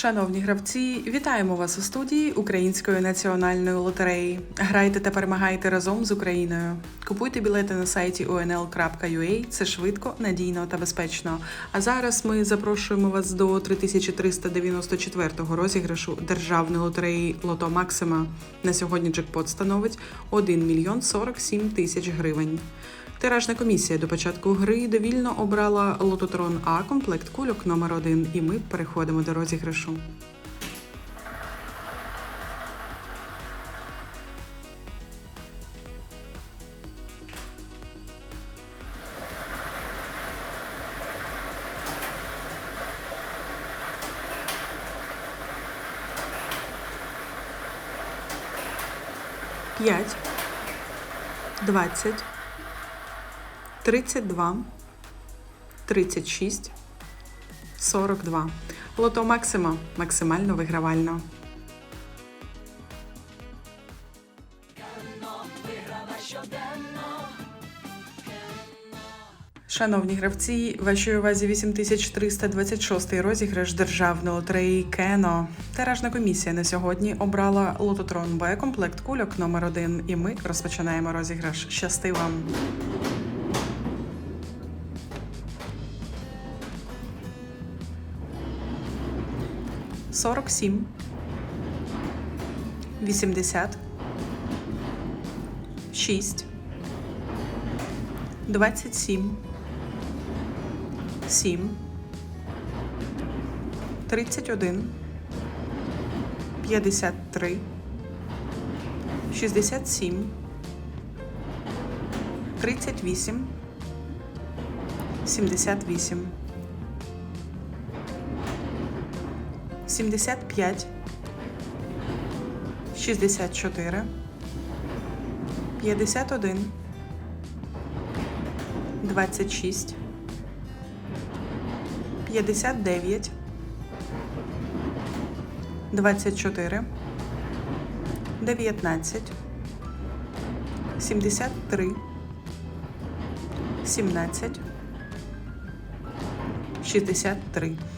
Шановні гравці, вітаємо вас у студії Української національної лотереї. Грайте та перемагайте разом з Україною. Купуйте білети на сайті unl.ua. Це швидко, надійно та безпечно. А зараз ми запрошуємо вас до 3394-го розіграшу державної лотереї Лото Максима. На сьогодні джекпот становить 1 мільйон 47 тисяч гривень. Тиражна комісія до початку гри довільно обрала лототрон А комплект кульок номер 1 і ми переходимо до розіграшу. П'ять, двадцять, тридцять два, тридцять шість, сорок два. Лото Максима максимально вигравально. Шановні гравці, вашій увазі 8326 розіграш державної лотереї Кено. Тиражна комісія на сьогодні обрала лототрон Б комплект кульок номер 1 і ми розпочинаємо розіграш. Щасти вам! 47, 80, 6, 27, 7, 31, 53, 67, 38, 78 75, 64, 51, 26, 59, 24, 19, 73, 17, 63.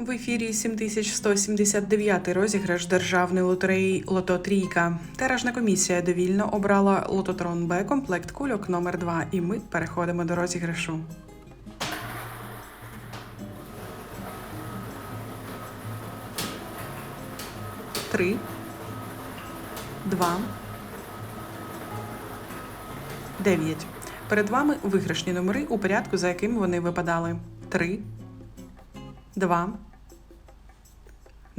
В ефірі 7179 розіграш державної лотереї Лото Трійка. Тиражна комісія довільно обрала лототрон Б комплект кульок номер 2 і ми переходимо до розіграшу. Три, два, дев'ять. Перед вами виграшні номери у порядку, за яким вони випадали. Три, два,